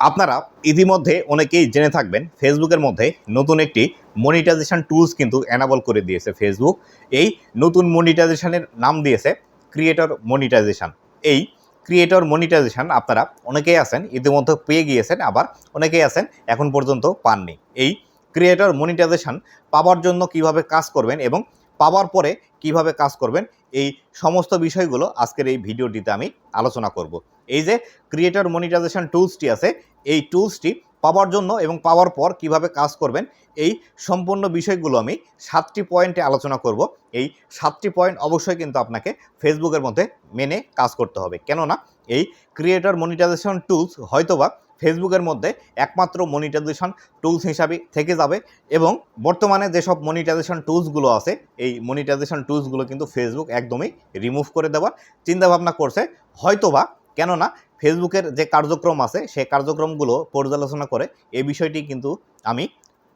আপনারা ইতিমধ্যে অনেকেই জেনে থাকবেন, ফেসবুকের মধ্যে নতুন একটি মনিটাইজেশন টুলস কিন্তু অ্যানাবল করে দিয়েছে ফেসবুক এই নতুন মনিটাইজেশনের নাম দিয়েছে ক্রিয়েটর মনিটাইজেশন এই ক্রিয়েটর মনিটাইজেশন আপনারা অনেকেই আছেন, ইতিমধ্যে পেয়ে গিয়েছেন, আবার অনেকেই আছেন, এখন পর্যন্ত পাননি। এই ক্রিয়েটর মনিটাইজেশন পাওয়ার জন্য কীভাবে কাজ করবেন এবং পাওয়ার পরে কীভাবে কাজ করবেন, এই সমস্ত বিষয়গুলো আজকের এই ভিডিওটিতে আমি আলোচনা করব। এই যে ক্রিয়েটর মনিটাইজেশন টুলসটি আছে, এই টুলসটি পাওয়ার জন্য এবং পাওয়ার পর কীভাবে কাজ করবেন, এই সম্পূর্ণ বিষয়গুলো আমি সাতটি পয়েন্টে আলোচনা করব। এই সাতটি পয়েন্ট অবশ্যই কিন্তু আপনাকে ফেসবুকের মধ্যে মেনে কাজ করতে হবে। কেননা, এই ক্রিয়েটর মনিটাইজেশন টুলস হয়তোবা ফেসবুকের মধ্যে একমাত্র মনিটাইজেশন টুলস হিসাবে থেকে যাবে এবং বর্তমানে যেসব মনিটাইজেশন টুলসগুলো আছে, এই মনিটাইজেশন টুলসগুলো কিন্তু ফেসবুক একদমই রিমুভ করে দেওয়ার চিন্তাভাবনা করছে। হয়তোবা, কেননা ফেসবুকের যে কার্যক্রম আছে, সেই কার্যক্রমগুলো পর্যালোচনা করে এই বিষয়টি কিন্তু আমি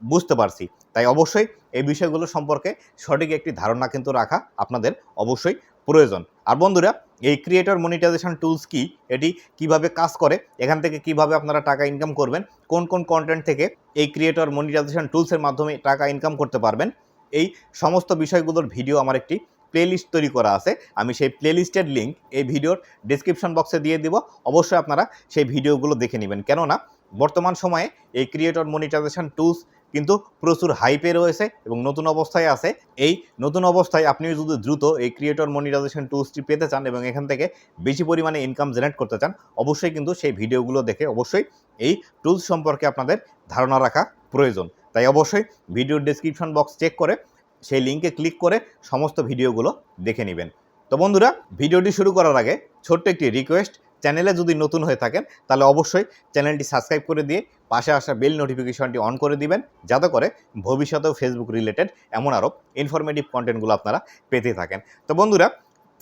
বুঝতে পারছি। তাই অবশ্যই এই বিষয়গুলো সম্পর্কে সঠিক একটি ধারণা কিন্তু রাখা আপনাদের অবশ্যই প্রয়োজন। আর বন্ধুরা, এই ক্রিয়েটর মনিটাইজেশন টুলস কি? এটি কীভাবে কাজ করে? এখান থেকে কীভাবে আপনারা টাকা ইনকাম করবেন? কোন কোন কন্টেন্ট থেকে এই ক্রিয়েটর মনিটাইজেশন টুলসের মাধ্যমে টাকা ইনকাম করতে পারবেন? এই সমস্ত বিষয়গুলোর ভিডিও আমার একটি প্লেলিস্ট তৈরি করা আছে। আমি সেই প্লেলিস্টের লিঙ্ক এই ভিডিওর ডিসক্রিপশন বক্সে দিয়ে দিব। অবশ্যই আপনারা সেই ভিডিওগুলো দেখে নেবেন। কেননা, বর্তমান সময়ে এই ক্রিয়েটর মনিটাইজেশন টুলস কিন্তু প্রচুর হাইপে রয়েছে এবং নতুন অবস্থায় আছে। এই নতুন অবস্থায় আপনি যদি দ্রুত এই ক্রিয়েটর মনিটাইজেশন টুলসটি পেতে চান এবং এখান থেকে বেশি পরিমাণে ইনকাম জেনারেট করতে চান, অবশ্যই কিন্তু সেই ভিডিওগুলো দেখে অবশ্যই এই টুলস সম্পর্কে আপনাদের ধারণা রাখা প্রয়োজন। তাই অবশ্যই ভিডিওর ডিসক্রিপশন বক্স চেক করে সেই লিঙ্কে ক্লিক করে সমস্ত ভিডিওগুলো দেখে নেবেন। তো বন্ধুরা, ভিডিওটি শুরু করার আগে ছোট্ট একটি রিকোয়েস্ট চ্যানেলে যদি নতুন হয়ে থাকেন, তাহলে অবশ্যই চ্যানেলটি সাবস্ক্রাইব করে দিয়ে পাশে আসা বেল নোটিফিকেশনটি অন করে দিবেন, যাতে করে ভবিষ্যতেও ফেসবুক রিলেটেড এমন আরও ইনফরমেটিভ কন্টেন্টগুলো আপনারা পেতে থাকেন। তো বন্ধুরা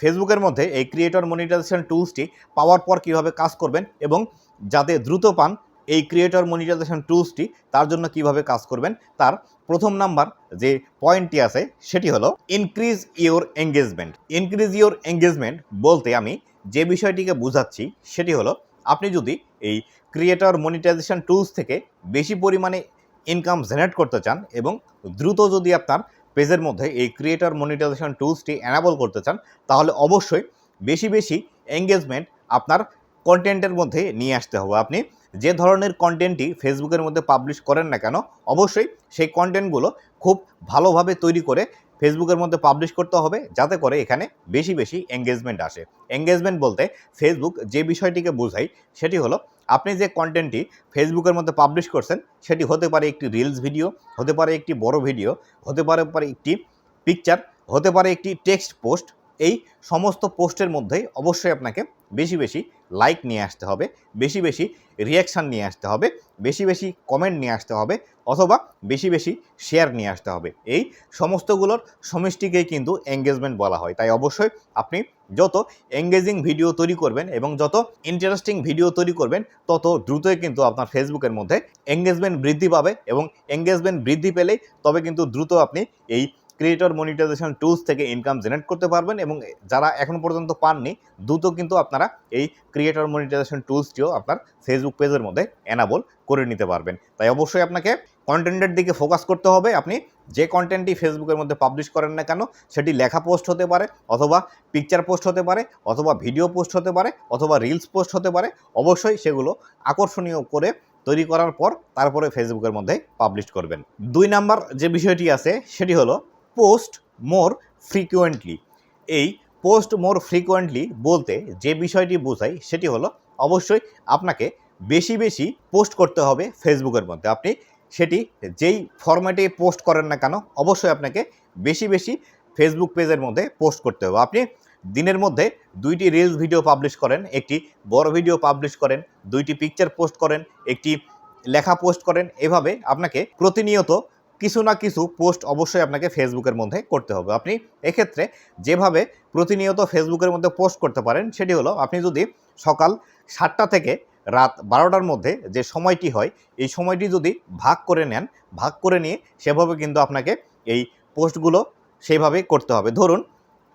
ফেসবুকের মধ্যে এই ক্রিয়েটর মনিটাইজেশন টুলসটি পাওয়ার পর কীভাবে কাজ করবেন এবং যাতে দ্রুত পান এই ক্রিয়েটর মনিটাইজেশন টুলসটি তার জন্য কীভাবে কাজ করবেন, তার প্রথম নাম্বার যে পয়েন্টটি আছে, সেটি হলো increase your engagement increase your engagement বলতে আমি যে বিষয়টিকে বোঝাচ্ছি, সেটি হলো আপনি যদি এই ক্রিয়েটর মনিটাইজেশন টুলস থেকে বেশি পরিমাণে ইনকাম জেনারেট করতে চান এবং দ্রুত যদি আপনার পেজের মধ্যে এই ক্রিয়েটর মনিটাইজেশন টুলসটি অ্যানাবল করতে চান, তাহলে অবশ্যই বেশি বেশি এঙ্গেজমেন্ট আপনার কন্টেন্টের মধ্যে নিয়ে আসতে হবে। আপনি যে ধরনের কন্টেন্টই ফেসবুকের মধ্যে পাবলিশ করেন না কেন, অবশ্যই সেই কন্টেন্টগুলো খুব ভালোভাবে তৈরি করে ফেসবুকের মধ্যে পাবলিশ করতে হবে, যাতে করে এখানে বেশি বেশি এঙ্গেজমেন্ট আসে। এঙ্গেজমেন্ট বলতে ফেসবুক যে বিষয়টিকে বোঝাই সেটি হলো আপনি যে কন্টেন্টটি ফেসবুকের মধ্যে পাবলিশ করছেন, সেটি হতে পারে একটি রিলস ভিডিও হতে পারে একটি বড় ভিডিও হতে পারে পারে একটি পিকচার হতে পারে একটি টেক্সট পোস্ট এই সমস্ত পোস্টের মধ্যেই অবশ্যই আপনাকে বেশি বেশি লাইক নিয়ে আসতে হবে, বেশি বেশি রিয়াকশান নিয়ে আসতে হবে, বেশি বেশি কমেন্ট নিয়ে আসতে হবে, অথবা বেশি বেশি শেয়ার নিয়ে আসতে হবে। এই সমস্তগুলোর সমষ্টিকেই কিন্তু এঙ্গেজমেন্ট বলা হয়। তাই অবশ্যই আপনি যত এঙ্গেজিং ভিডিও তৈরি করবেন এবং যত ইন্টারেস্টিং ভিডিও তৈরি করবেন, তত দ্রুতই কিন্তু আপনার ফেসবুকের মধ্যে এঙ্গেজমেন্ট বৃদ্ধি পাবে এবং এঙ্গেজমেন্ট বৃদ্ধি পেলেই তবে কিন্তু দ্রুত আপনি এই ক্রিয়েটর মনিটাইজেশন টুলস থেকে ইনকাম জেনারেট করতে পারবেন এবং যারা এখন পর্যন্ত পাননি, দ্রুত কিন্তু আপনারা এই ক্রিয়েটর মনিটাইজেশন টুলসটিও আপনার ফেসবুক পেজের মধ্যে অ্যানাবল করে নিতে পারবেন। তাই অবশ্যই আপনাকে কন্টেন্টের দিকে ফোকাস করতে হবে। আপনি যে কন্টেন্টটি ফেসবুকের মধ্যে পাবলিশ করেন না কেন, সেটি লেখা পোস্ট হতে পারে অথবা পিকচার পোস্ট হতে পারে অথবা ভিডিও পোস্ট হতে পারে অথবা রিলস পোস্ট হতে পারে। অবশ্যই সেগুলো আকর্ষণীয় করে তৈরি করার পর তারপরে ফেসবুকের মধ্যে পাবলিশ করবেন। দুই নাম্বার যে বিষয়টি আছে, সেটি হলো পোস্ট মোর ফ্রিকুয়েন্টলি। এই পোস্ট মোর ফ্রিকুয়েন্টলি বলতে যে বিষয়টি বোঝায় সেটি হলো, অবশ্যই আপনাকে বেশি বেশি পোস্ট করতে হবে ফেসবুকের মধ্যে। আপনি সেটি যেই ফরম্যাটে পোস্ট করেন না কেন, অবশ্যই আপনাকে বেশি বেশি ফেসবুক পেজের মধ্যে পোস্ট করতে হবে। আপনি দিনের মধ্যে দুইটি রিলস ভিডিও পাবলিশ করেন, একটি বড় ভিডিও পাবলিশ করেন, দুইটি পিকচার পোস্ট করেন, একটি লেখা পোস্ট করেন, এভাবে আপনাকে প্রতিনিয়ত কিছু না কিছু পোস্ট অবশ্যই আপনাকে ফেসবুকের মধ্যে করতে হবে। আপনি এক্ষেত্রে যেভাবে প্রতিনিয়ত ফেসবুকের মধ্যে পোস্ট করতে পারেন, সেটি হলো আপনি যদি সকাল সাতটা থেকে রাত বারোটার মধ্যে যে সময়টি হয়, এই সময়টি যদি ভাগ করে নেন, ভাগ করে নিয়ে সেভাবে কিন্তু আপনাকে এই পোস্টগুলো সেইভাবে করতে হবে। ধরুন,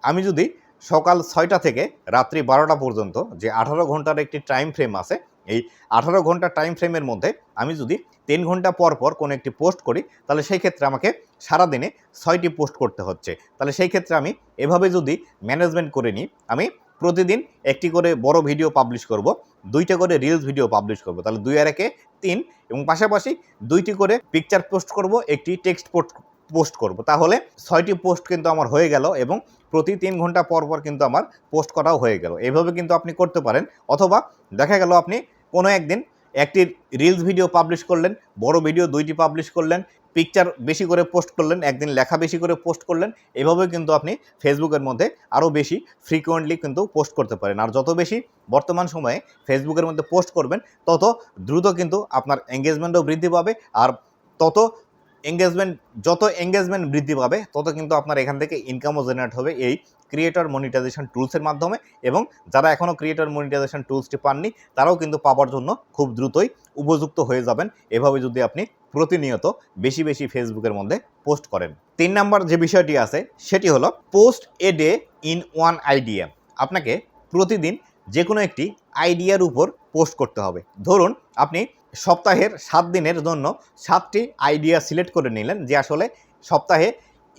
আমি যদি সকাল ছয়টা থেকে রাত্রি বারোটা পর্যন্ত যে আঠারো ঘণ্টার একটি টাইম ফ্রেম আছে এই আঠারো ঘণ্টা টাইম ফ্রেমের মধ্যে আমি যদি তিন ঘণ্টা পর পর কোনো একটি পোস্ট করি, তাহলে সেই ক্ষেত্রে আমাকে সারাদিনে ছয়টি পোস্ট করতে হচ্ছে। তাহলে সেই ক্ষেত্রে আমি এভাবে যদি ম্যানেজমেন্ট করে নিই, আমি প্রতিদিন একটি করে বড় ভিডিও পাবলিশ করব, দুইটা করে রিলস ভিডিও পাবলিশ করব। তাহলে দুই আর একে তিন এবং পাশাপাশি দুইটি করে পিকচার পোস্ট করব, একটি টেক্সট পোস্ট পোস্ট করব। তাহলে ছয়টি পোস্ট কিন্তু আমার হয়ে গেল এবং প্রতি তিন ঘণ্টা পর পর কিন্তু আমার পোস্ট করাও হয়ে গেল। এভাবে কিন্তু আপনি করতে পারেন। অথবা দেখা গেল আপনি কোনো একদিন একটি রিলস ভিডিও পাবলিশ করলেন, বড় ভিডিও দুইটি পাবলিশ করলেন পিকচার বেশি করে পোস্ট করলেন, একদিন লেখা বেশি করে পোস্ট করলেন এভাবে কিন্তু আপনি ফেসবুকের মধ্যে আরও বেশি ফ্রিকোয়েন্টলি কিন্তু পোস্ট করতে পারেন। আর যত বেশি বর্তমান সময়ে ফেসবুকের মধ্যে পোস্ট করবেন, তত দ্রুত কিন্তু আপনার এঙ্গেজমেন্টও বৃদ্ধি পাবে। আর তত এঙ্গেজমেন্ট যত এঙ্গেজমেন্ট বৃদ্ধি পাবে, তত কিন্তু আপনার এখান থেকে ইনকামও জেনারেট হবে এই ক্রিয়েটর মনিটাইজেশন টুলসের মাধ্যমে এবং যারা এখনও ক্রিয়েটর মনিটাইজেশন টুলসটি পাননি, তারাও কিন্তু পাওয়ার জন্য খুব দ্রুতই উপযুক্ত হয়ে যাবেন। এভাবে যদি আপনি প্রতিনিয়ত বেশি বেশি ফেসবুকের মধ্যে পোস্ট করেন। তিন নাম্বার যে বিষয়টি আছে, সেটি হলো post a day in one idea আপনাকে প্রতিদিন যে কোনো একটি আইডিয়ার উপর পোস্ট করতে হবে। ধরুন, আপনি সপ্তাহের সাত দিনের জন্য সাতটি আইডিয়া সিলেক্ট করে নিলেন যে আসলে সপ্তাহে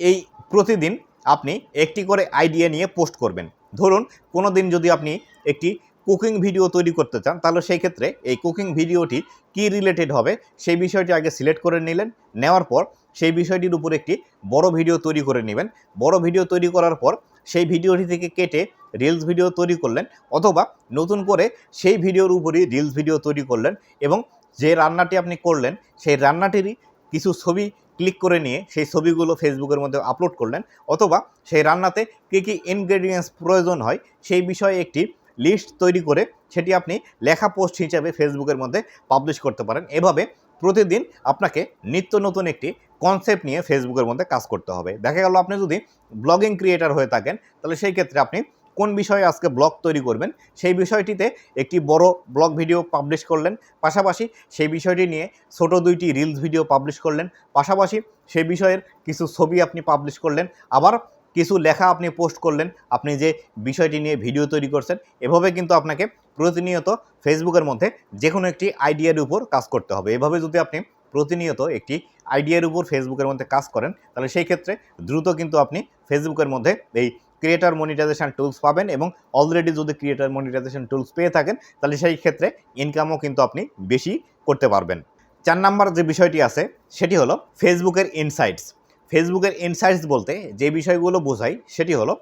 এই প্রতিদিন আপনি একটি করে আইডিয়া নিয়ে পোস্ট করবেন। ধরুন কোনো দিন যদি আপনি একটি কুকিং ভিডিও তৈরি করতে চান, তাহলে সেই ক্ষেত্রে এই কুকিং ভিডিওটি কি রিলেটেড হবে সেই বিষয়টি আগে সিলেক্ট করে নিলেন। নেওয়ার পর সেই বিষয়টির উপর একটি বড় ভিডিও তৈরি করে নেবেন। বড় ভিডিও তৈরি করার পর সেই ভিডিওটি থেকে কেটে রিলস ভিডিও তৈরি করলেন অথবা নতুন করে সেই ভিডিওর উপরই রিলস ভিডিও তৈরি করলেন এবং যে রান্নাটি আপনি করলেন, সেই রান্নাটিরই কিছু ছবি ক্লিক করে নিয়ে সেই ছবিগুলো ফেসবুকের মধ্যে আপলোড করলেন। অথবা সেই রান্নাতে কী কী ইনগ্রেডিয়েন্টস প্রয়োজন হয়, সেই বিষয়ে একটি লিস্ট তৈরি করে সেটি আপনি লেখা পোস্ট হিসাবে ফেসবুকের মধ্যে পাবলিশ করতে পারেন। এভাবে প্রতিদিন আপনাকে নিত্য নতুন একটি কনসেপ্ট নিয়ে ফেসবুকের মধ্যে কাজ করতে হবে। দেখা গেল আপনি যদি ব্লগিং ক্রিয়েটার হয়ে থাকেন, তাহলে সেই ক্ষেত্রে আপনি কোন বিষয়ে আজকে ব্লগ তৈরি করবেন, সেই বিষয়টিতে একটি বড় ব্লগ ভিডিও পাবলিশ করলেন। পাশাপাশি সেই বিষয়টি নিয়ে ছোট দুইটি রিলস ভিডিও পাবলিশ করলেন। পাশাপাশি সেই বিষয়ের কিছু ছবি আপনি পাবলিশ করলেন। আবার কিছু লেখা আপনি পোস্ট করলেন। আপনি যে বিষয়টি নিয়ে ভিডিও তৈরি করছেন, এভাবে কিন্তু আপনাকে প্রতিনিয়ত ফেসবুকের মধ্যে যে কোনো একটি আইডিয়ার উপর কাজ করতে হবে। এভাবে যদি আপনি প্রতিনিয়ত একটি আইডিয়ার উপর ফেসবুকের মধ্যে কাজ করেন, তাহলে সেই ক্ষেত্রে দ্রুত কিন্তু আপনি ফেসবুকের মধ্যে এই ক্রিয়েটার মনিটাইজেশন টুলস পাবেন এবং অলরেডি যদি ক্রিয়েটার মনিটাইজেশন টুলস পেয়ে থাকেন, তাহলে সেই ক্ষেত্রে ইনকামও কিন্তু আপনি বেশি করতে পারবেন। চার নাম্বার যে বিষয়টি আছে, সেটি হলো ফেসবুকের ইনসাইটস ফেসবুকের ইনসাইটস বলতে যে বিষয়গুলো বোঝাই, সেটি হলো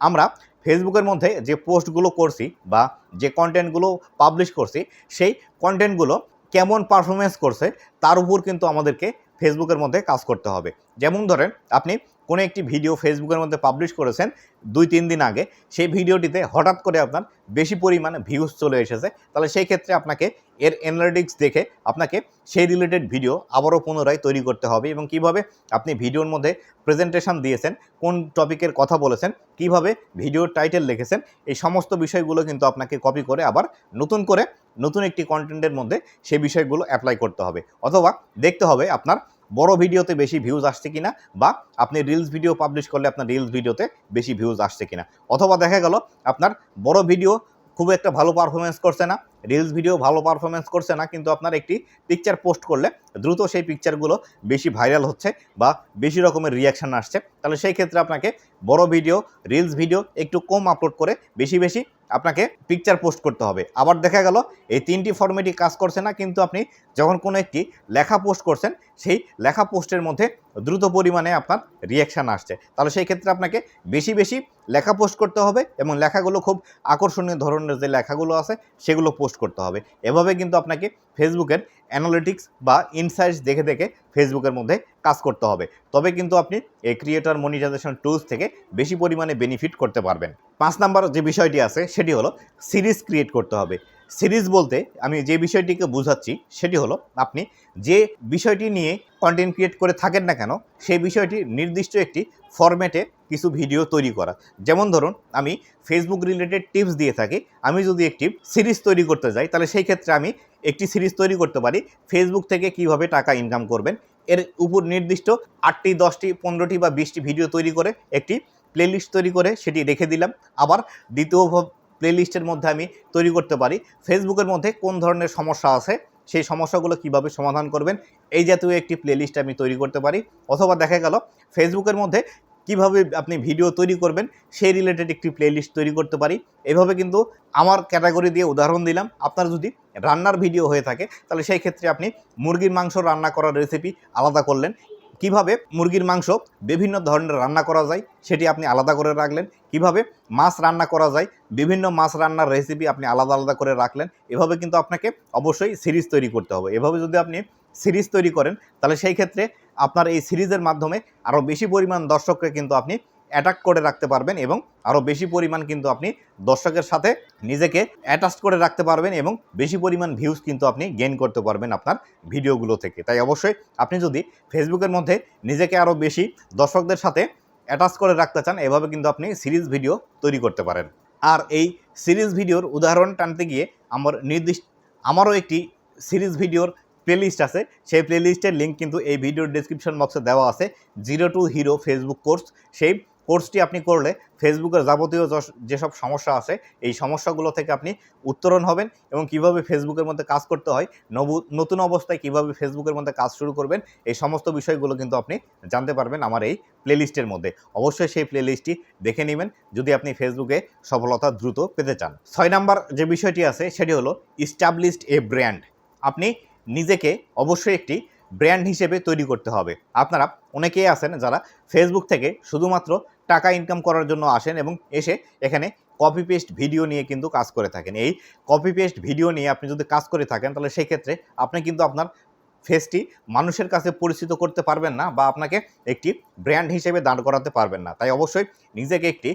আমরা ফেসবুকের মধ্যে যে পোস্টগুলো করছি বা যে কন্টেন্টগুলো পাবলিশ করছি, সেই কন্টেন্টগুলো কেমন পারফরমেন্স করছে, তার উপর কিন্তু আমাদেরকে ফেসবুকের মধ্যে কাজ করতে হবে। যেমন ধরেন, আপনি কোনো একটি ভিডিও ফেসবুকের মধ্যে পাবলিশ করেছেন দুই তিন দিন আগে, সেই ভিডিওটিতে হঠাৎ করে আপনার বেশি পরিমাণে ভিউজ চলে এসেছে। তাহলে সেই ক্ষেত্রে আপনাকে এর অ্যানালিটিক্স দেখে আপনাকে সেই রিলেটেড ভিডিও আবারও পুনরায় তৈরি করতে হবে এবং কীভাবে আপনি ভিডিওর মধ্যে প্রেজেন্টেশন দিয়েছেন, কোন টপিকের কথা বলেছেন, কীভাবে ভিডিওর টাইটেল লিখেছেন, এই সমস্ত বিষয়গুলো কিন্তু আপনাকে কপি করে আবার নতুন করে নতুন একটি কন্টেন্টের মধ্যে সেই বিষয়গুলো অ্যাপ্লাই করতে হবে। অথবা দেখতে হবে আপনার বড় ভিডিওতে বেশি ভিউজ আসছে কিনা বা আপনি রিলস ভিডিও পাবলিশ করলে আপনার রিলস ভিডিওতে বেশি ভিউজ আসছে কিনা। অথবা দেখা গেল আপনার বড় ভিডিও খুব একটা ভালো পারফরমেন্স করছে না রিলস ভিডিও ভালো পারফরমেন্স করছে না, কিন্তু আপনার একটি পিকচার পোস্ট করলে দ্রুত সেই পিকচারগুলো বেশি ভাইরাল হচ্ছে বা বেশি রকমের রিয়াকশান আসছে। তাহলে সেই ক্ষেত্রে আপনাকে বড় ভিডিও রিলস ভিডিও একটু কম আপলোড করে বেশি বেশি আপনাকে পিকচার পোস্ট করতে হবে। আবার দেখা গেল, এই তিনটি ফর্মেটই কাজ করছে না, কিন্তু আপনি যখন কোনো একটি লেখা পোস্ট করছেন, সেই লেখা পোস্টের মধ্যে দ্রুত পরিমাণে আপনার রিয়াকশান আসছে। তাহলে সেই ক্ষেত্রে আপনাকে বেশি বেশি লেখা পোস্ট করতে হবে এবং লেখাগুলো খুব আকর্ষণীয় ধরনের যে লেখাগুলো আছে, সেগুলো পোস্ট করতে হবে। এভাবে কিন্তু আপনাকে ফেসবুকের অ্যানালিটিক্স বা ইনসাইটস দেখে দেখে ফেসবুকের মধ্যে কাজ করতে হবে। তবে কিন্তু আপনি এই ক্রিয়েটর মনিটাইজেশন টুলস থেকে বেশি পরিমাণে বেনিফিট করতে পারবেন। পাঁচ নাম্বার যে বিষয়টি আছে, সেটি হলো সিরিজ ক্রিয়েট করতে হবে। সিরিজ বলতে আমি যে বিষয়টিকে বোঝাচ্ছি সেটি হলো, আপনি যে বিষয়টি নিয়ে কন্টেন্ট ক্রিয়েট করে থাকেন না কেন, সেই বিষয়টি নির্দিষ্ট একটি ফরম্যাটে কিছু ভিডিও তৈরি করা। যেমন ধরুন, আমি ফেসবুক রিলেটেড টিপস দিয়ে থাকি। আমি যদি একটি সিরিজ তৈরি করতে যাই, তাহলে সেই ক্ষেত্রে আমি একটি সিরিজ তৈরি করতে পারি। ফেসবুক থেকে কীভাবে টাকা ইনকাম করবেন, এর উপর নির্দিষ্ট আটটি, দশটি, পনেরোটি বা বিশটি ভিডিও তৈরি করে একটি প্লেলিস্ট তৈরি করে সেটি রেখে দিলাম। আবার দ্বিতীয় প্লেলিস্টের মধ্যে আমি তৈরি করতে পারি। ফেসবুকের মধ্যে কোন ধরনের সমস্যা আছে, সেই সমস্যাগুলো কীভাবে সমাধান করবেন, এই জাতীয় একটি প্লেলিস্ট আমি তৈরি করতে পারি। অথবা দেখা গেল ফেসবুকের মধ্যে কীভাবে আপনি ভিডিও তৈরি করবেন, সেই রিলেটেড একটি প্লেলিস্ট তৈরি করতে পারি। এভাবে কিন্তু আমার ক্যাটাগরি দিয়ে উদাহরণ দিলাম। আপনার যদি রান্নার ভিডিও হয়ে থাকে, তাহলে সেই ক্ষেত্রে আপনি মুরগির মাংস রান্না করার রেসিপি আলাদা করলেন। কীভাবে মুরগির মাংস বিভিন্ন ধরনের রান্না করা যায় সেটি আপনি আলাদা করে রাখলেন, কীভাবে মাছ রান্না করা যায়, বিভিন্ন মাছ রান্নার রেসিপি আপনি আলাদা আলাদা করে রাখলেন, এভাবে কিন্তু আপনাকে অবশ্যই সিরিজ তৈরি করতে হবে। এভাবে যদি আপনি সিরিজ তৈরি করেন, তাহলে সেই ক্ষেত্রে আপনার এই সিরিজের মাধ্যমে আরও বেশি পরিমাণ দর্শককে কিন্তু আপনি অ্যাটাক করে রাখতে পারবেন এবং আরও বেশি পরিমাণ কিন্তু আপনি দর্শকের সাথে নিজেকে অ্যাটাচ করে রাখতে পারবেন এবং বেশি পরিমাণ ভিউজ কিন্তু আপনি গেইন করতে পারবেন আপনার ভিডিওগুলো থেকে। তাই অবশ্যই আপনি যদি ফেসবুকের মধ্যে নিজেকে আরও বেশি দর্শকদের সাথে অ্যাটাচ করে রাখতে চান, এভাবে কিন্তু আপনি সিরিজ ভিডিও তৈরি করতে পারেন। আর এই সিরিজ ভিডিওর উদাহরণ টানতে গিয়ে আমার নির্দিষ্ট, আমারও একটি সিরিজ ভিডিওর প্লেলিস্ট আছে। সেই প্লেলিস্টের লিঙ্ক কিন্তু এই ভিডিওর ডিসক্রিপশন বক্সে দেওয়া আছে। Zero to hero Facebook course সেই কোর্সটি আপনি করলে ফেসবুকের যাবতীয় যেসব সমস্যা আছে, এই সমস্যাগুলো থেকে আপনি উত্তরণ হবেন এবং কীভাবে ফেসবুকের মধ্যে কাজ করতে হয় নতুন অবস্থায় কীভাবে ফেসবুকের মধ্যে কাজ শুরু করবেন, এই সমস্ত বিষয়গুলো কিন্তু আপনি জানতে পারবেন আমার এই প্লেলিস্টের মধ্যে। অবশ্যই সেই প্লেলিস্টটি দেখে নেবেন যদি আপনি ফেসবুকে সফলতা দ্রুত পেতে চান। ছয় নাম্বার যে বিষয়টি আছে, সেটি হলো ইস্টাবলিশড এ ব্র্যান্ড আপনি নিজেকে অবশ্যই একটি ব্র্যান্ড হিসেবে তৈরি করতে হবে। আপনারা অনেকেই আছেন যারা ফেসবুক থেকে শুধুমাত্র টাকা ইনকাম করার জন্য আসেন এবং এসে এখানে কপি পেস্ট ভিডিও নিয়ে কিন্তু কাজ করে থাকেন। এই কপি পেস্ট ভিডিও নিয়ে আপনি যদি কাজ করে থাকেন, তাহলে সেই ক্ষেত্রে আপনি কিন্তু আপনার ফেসটি মানুষের কাছে পরিচিত করতে পারবেন না বা আপনাকে একটি ব্র্যান্ড হিসেবে দাঁড় করাতে পারবেন না। তাই অবশ্যই নিজেকে একটি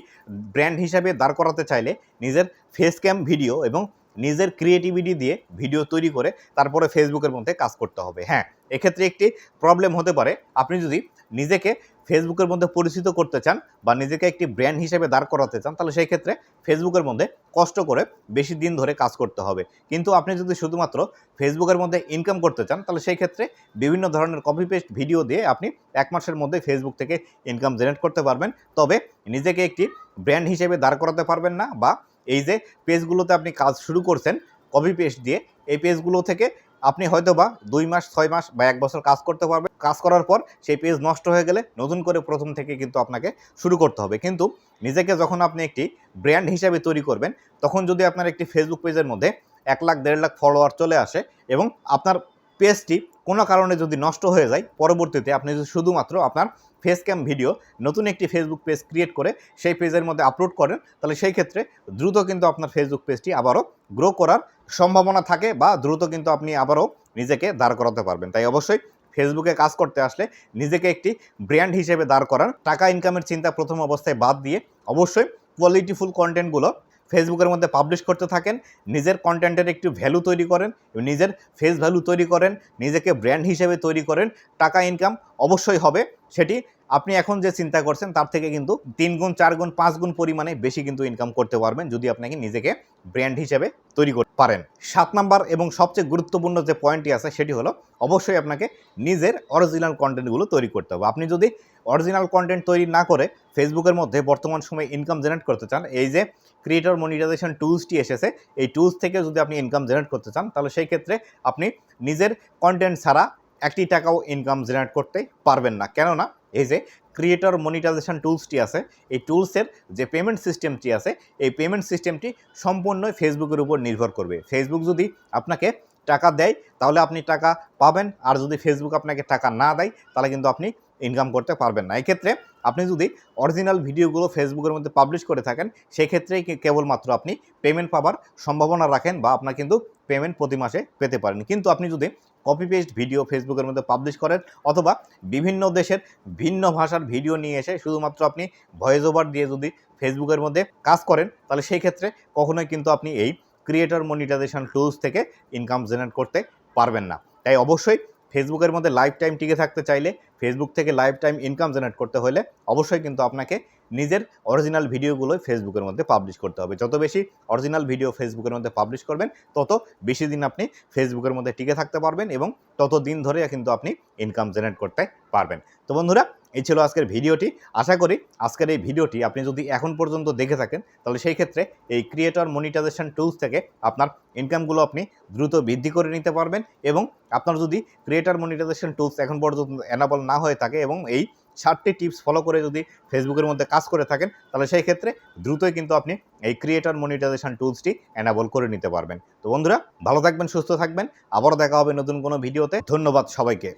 ব্র্যান্ড হিসেবে দাঁড় করাতে চাইলে নিজের ফেস ক্যাম ভিডিও এবং নিজের ক্রিয়েটিভিটি দিয়ে ভিডিও তৈরি করে তারপরে ফেসবুকের মধ্যে কাজ করতে হবে। হ্যাঁ এক্ষেত্রে একটি প্রবলেম হতে পারে। আপনি যদি নিজেকে ফেসবুকের মধ্যে পরিচিত করতে চান বা নিজেকে একটি ব্র্যান্ড হিসেবে দাঁড় করাতে চান, তাহলে সেই ক্ষেত্রে ফেসবুকের মধ্যে কষ্ট করে বেশি দিন ধরে কাজ করতে হবে। কিন্তু আপনি যদি শুধুমাত্র ফেসবুকের মধ্যে ইনকাম করতে চান, তাহলে সেই ক্ষেত্রে বিভিন্ন ধরনের কপি পেস্ট ভিডিও দিয়ে আপনি এক মাসের মধ্যে ফেসবুক থেকে ইনকাম জেনারেট করতে পারবেন। তবে নিজেকে একটি ব্র্যান্ড হিসেবে দাঁড় করাতে পারবেন না বা এই যে পেজগুলোতে আপনি কাজ শুরু করছেন কপি পেস্ট দিয়ে, এই পেজগুলো থেকে আপনি হয়তো বা দুই মাস, ছয় মাস বা এক বছর কাজ করতে পারবেন। কাজ করার পর সেই পেজ নষ্ট হয়ে গেলে নতুন করে প্রথম থেকে কিন্তু আপনাকে শুরু করতে হবে। কিন্তু নিজেকে যখন আপনি একটি ব্র্যান্ড হিসাবে তৈরি করবেন, তখন যদি আপনার একটি ফেসবুক পেজের মধ্যে এক লাখ, দেড় লাখ ফলোয়ার চলে আসে এবং আপনার পেজটি কোনো কারণে যদি নষ্ট হয়ে যায়, পরবর্তীতে আপনি যদি শুধুমাত্র আপনার ফেস ক্যাম ভিডিও নতুন একটি ফেসবুক পেজ ক্রিয়েট করে সেই পেজের মধ্যে আপলোড করেন, তাহলে সেই ক্ষেত্রে দ্রুত কিন্তু আপনার ফেসবুক পেজটি আবারও গ্রো করার সম্ভাবনা থাকে বা দ্রুত কিন্তু আপনি আবারও নিজেকে দাঁড় করাতে পারবেন। তাই অবশ্যই ফেসবুকে কাজ করতে আসলে নিজেকে একটি ব্র্যান্ড হিসেবে দাঁড় করান। টাকা ইনকামের চিন্তা প্রথম অবস্থায় বাদ দিয়ে অবশ্যই কোয়ালিটিফুল কন্টেন্টগুলো ফেসবুকের মধ্যে পাবলিশ করতে থাকেন, নিজের কন্টেন্টের একটি ভ্যালু তৈরি করেন নিজের ফেস ভ্যালু তৈরি করেন, নিজেকে ব্র্যান্ড হিসেবে তৈরি করেন, টাকা ইনকাম অবশ্যই হবে। সেটি আপনি এখন যে চিন্তা করছেন, তার থেকে কিন্তু তিন গুণ, চার গুণ, পাঁচ গুণ পরিমাণে বেশি কিন্তু ইনকাম করতে পারবেন যদি আপনাকে নিজেকে ব্র্যান্ড হিসেবে তৈরি করতে পারেন। সাত নাম্বার এবং সবচেয়ে গুরুত্বপূর্ণ যে পয়েন্টটি আছে, সেটি হলো অবশ্যই আপনাকে নিজের অরিজিনাল কন্টেন্টগুলো তৈরি করতে হবে। আপনি যদি অরিজিনাল কন্টেন্ট তৈরি না করে ফেসবুকের মধ্যে বর্তমান সময়ে ইনকাম জেনারেট করতে চান, এই যে ক্রিয়েটর মনিটাইজেশন টুলসটি এসেছে, এই টুলস থেকে যদি আপনি ইনকাম জেনারেট করতে চান, তাহলে সেই ক্ষেত্রে আপনি নিজের কন্টেন্ট ছাড়া একটি টাকাও ইনকাম জেনারেট করতে পারবেন না। কেননা এই যে ক্রিয়েটর মনিটাইজেশন টুলসটি আছে, এই টুলসের যে পেমেন্ট সিস্টেমটি আছে, এই পেমেন্ট সিস্টেমটি সম্পূর্ণ ফেসবুকের উপর নির্ভর করবে। ফেসবুক যদি আপনাকে টাকা দেয়, তাহলে আপনি টাকা পাবেন। আর যদি ফেসবুক আপনাকে টাকা না দেয়, তাহলে কিন্তু আপনি ইনকাম করতে পারবেন না। এক্ষেত্রে আপনি যদি অরিজিনাল ভিডিওগুলো ফেসবুকের মধ্যে পাবলিশ করে থাকেন, সেক্ষেত্রেই কেবলমাত্র আপনি পেমেন্ট পাবার সম্ভাবনা রাখেন বা আপনার কিন্তু পেমেন্ট প্রতি মাসে পেতে পারেন। কিন্তু আপনি যদি কপি পেস্ট ভিডিও ফেসবুকের মধ্যে পাবলিশ করেন অথবা বিভিন্ন দেশের ভিন্ন ভাষার ভিডিও নিয়ে এসে শুধুমাত্র আপনি ভয়েস ওভার দিয়ে যদি ফেসবুকের মধ্যে কাজ করেন, তাহলে সেই ক্ষেত্রে কখনোই কিন্তু আপনি এই ক্রিয়েটর মনিটাইজেশন টুলস থেকে ইনকাম জেনারেট করতে পারবেন না। তাই অবশ্যই ফেসবুকের মধ্যে লাইফ টাইম টিকে থাকতে চাইলে ফেসবুক থেকে লাইফ টাইম ইনকাম জেনারেট করতে হলে অবশ্যই কিন্তু আপনাকে নিজের অরিজিনাল ভিডিওগুলোই ফেসবুকের মধ্যে পাবলিশ করতে হবে। যত বেশি অরিজিনাল ভিডিও ফেসবুকের মধ্যে পাবলিশ করবেন, তত বেশি দিন আপনি ফেসবুকের মধ্যে টিকে থাকতে পারবেন এবং তত দিন ধরে কিন্তু আপনি ইনকাম জেনারেট করতে পারবেন। তো বন্ধুরা, এই ছিল আজকের ভিডিওটি। আশা করি আজকের এই ভিডিওটি আপনি যদি এখন পর্যন্ত দেখে থাকেন, তাহলে সেই ক্ষেত্রে এই ক্রিয়েটর মনিটাইজেশন টুলস থেকে আপনার ইনকামগুলো আপনি দ্রুত বৃদ্ধি করে নিতে পারবেন এবং আপনার যদি ক্রিয়েটর মনিটাইজেশন টুলস এখন পর্যন্ত অ্যানাবল না হয়ে থাকে এবং এই সাতটি টিপস ফলো করে যদি ফেসবুকের মধ্যে কাজ করে থাকেন, তাহলে সেই ক্ষেত্রে দ্রুতই কিন্তু আপনি এই ক্রিয়েটার মনিটাইজেশন টুলসটি অ্যানাবল করে নিতে পারবেন। তো বন্ধুরা, ভালো থাকবেন, সুস্থ থাকবেন। আবারও দেখা হবে নতুন কোনো ভিডিওতে। ধন্যবাদ সবাইকে।